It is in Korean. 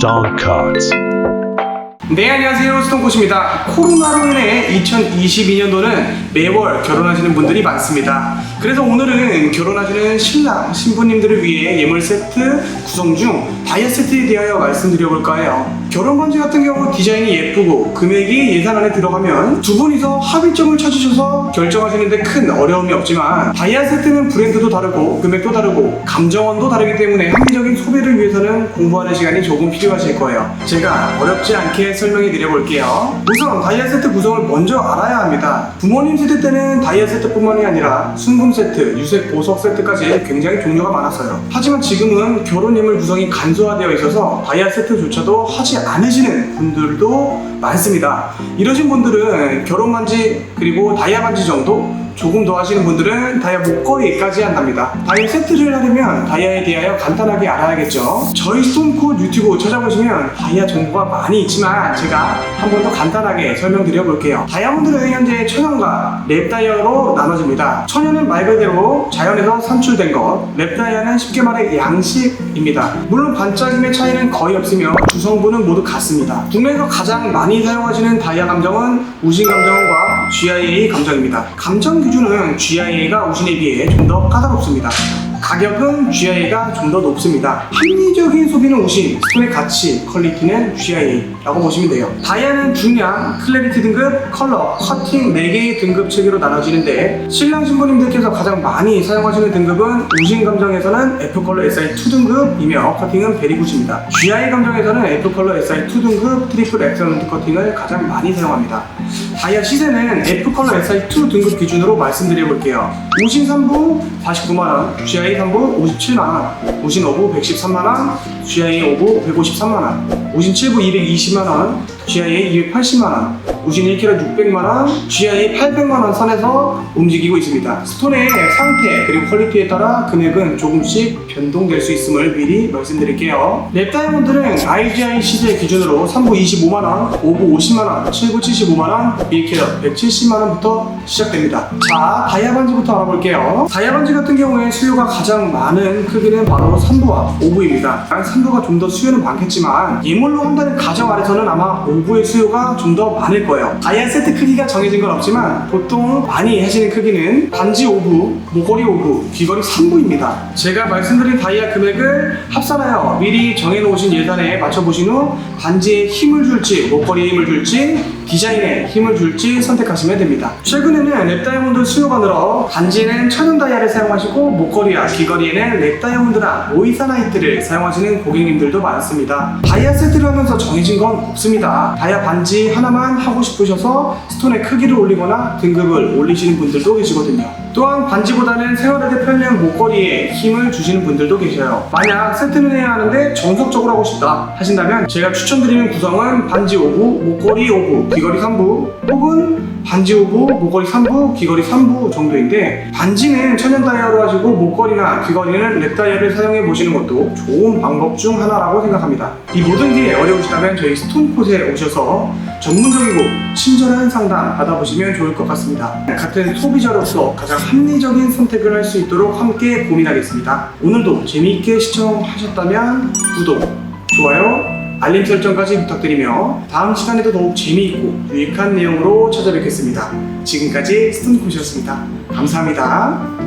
Cards. 네 안녕하세요. 스톤코시입니다. 코로나로 인해 2022년도는 매월 결혼하시는 분들이 많습니다. 그래서 오늘은 결혼하시는 신랑 신부님들을 위해 예물 세트 구성 중 다이아 세트에 대하여 말씀드려볼까 해요 결혼 반지 같은 경우 디자인이 예쁘고 금액이 예산 안에 들어가면 두 분이서 합의점을 찾으셔서 결정하시는데 큰 어려움이 없지만 다이아 세트는 브랜드도 다르고 금액도 다르고 감정원도 다르기 때문에 합리적인 소비를 위해서는 공부하는 시간이 조금 필요하실 거예요. 제가 어렵지 않게 설명해 드려볼게요. 우선 다이아 세트 구성을 먼저 알아야 합니다. 부모님 세대 때는 다이아 세트뿐만이 아니라 순금 세트, 유색 보석 세트까지 굉장히 종류가 많았어요. 하지만 지금은 결혼 예물 구성이 간소화되어 있어서 다이아 세트조차도 하지 않으시는 분들도 많습니다. 이러신 분들은 결혼 반지 그리고 다이아 반지 정도 조금 더 하시는 분들은 다이아 목걸이까지 한답니다. 다이아 세트를 하려면 다이아에 대하여 간단하게 알아야겠죠. 저희 스톤코 유튜브 찾아보시면 다이아 정보가 많이 있지만 제가 한 번 더 간단하게 설명드려 볼게요. 다이아몬드는 현재 천연과 랩다이아로 나눠집니다. 천연은 말 그대로 자연에서 산출된 것, 랩다이아는 쉽게 말해 양식입니다. 물론 반짝임의 차이는 거의 없으며 주성분은 모두 같습니다. 국내에서 가장 많이 사용하시는 다이아 감정은 우신 감정과 GIA 감정입니다. 감정 기준은 GIA가 우신에 비해 좀 더 까다롭습니다. 가격은 GIA가 좀 더 높습니다. 합리적인 소비는 우신, 스톤의 가치, 퀄리티는 GIA라고 보시면 돼요. 다이아는 중량, 클래리티 등급, 컬러, 커팅 4개의 등급 체계로 나눠지는데 신랑 신부님들께서 가장 많이 사용하시는 등급은 우신 감정에서는 F컬러 SI2 등급이며 커팅은 베리굿입니다. GI 감정에서는 F컬러 SI2 등급 트리플 엑셀런트 커팅을 가장 많이 사용합니다. 다이아 시세는 F컬러 SI2 등급 기준으로 말씀드려 볼게요. 우신 3부 49만원, GI 3부 57만원, 우신 5부 113만원, GI 5부 153만원, 우신 7부 220만원, GIA 280만원, 우신 1kg 600만원, GIA 800만원 선에서 움직이고 있습니다. 스톤의 상태 그리고 퀄리티에 따라 금액은 조금씩 변동될 수 있음을 미리 말씀드릴게요. 랩 다이아몬드는 IGI 시세 기준으로 3부 25만원, 5부 50만원, 7부 75만원, 1kg 170만원부터 시작됩니다. 자, 다이아 반지부터 알아볼게요. 다이아 반지 같은 경우에 수요가 가장 많은 크기는 바로 3부와 5부입니다. 3부가 좀 더 수요는 많겠지만 예물로 한다는 가정 아래서는 아마 5부의 수요가 좀 더 많을 거예요. 다이아 세트 크기가 정해진 건 없지만 보통 많이 하시는 크기는 반지 5부, 목걸이 5부, 귀걸이 3부입니다. 제가 말씀드린 다이아 금액을 합산하여 미리 정해놓으신 예산에 맞춰보신 후 반지에 힘을 줄지, 목걸이에 힘을 줄지, 디자인에 힘을 줄지 선택하시면 됩니다. 최근에는 랩 다이아몬드 수요가 늘어 반지에는 천연 다이아를 사용하시고 목걸이와 귀걸이에는 랩 다이아몬드나 모이사나이트를 사용하시는 고객님들도 많습니다. 다이아 세트를 하면서 정해진 건 없습니다. 다이아 반지 하나만 하고 싶으셔서 스톤의 크기를 올리거나 등급을 올리시는 분들도 계시거든요. 또한 반지보다는 생활에대 편리한 목걸이에 힘을 주시는 분들도 계셔요. 만약 세트는 해야 하는데 정석적으로 하고 싶다 하신다면 제가 추천드리는 구성은 반지 5부, 목걸이 5부, 귀걸이 3부 혹은 반지 5부, 목걸이 3부, 귀걸이 3부 정도인데 반지는 천연 다이아로 하시고 목걸이나 귀걸이는 랩 다이아를 사용해 보시는 것도 좋은 방법 중 하나라고 생각합니다. 이 모든 게 어려우시다면 저희 스톤콧에 오셔서 전문적이고 친절한 상담 받아보시면 좋을 것 같습니다. 같은 소비자로서 가장 합리적인 선택을 할 수 있도록 함께 고민하겠습니다. 오늘도 재미있게 시청하셨다면 구독, 좋아요, 알림 설정까지 부탁드리며 다음 시간에도 더욱 재미있고 유익한 내용으로 찾아뵙겠습니다. 지금까지 스톤콧이었습니다. 감사합니다.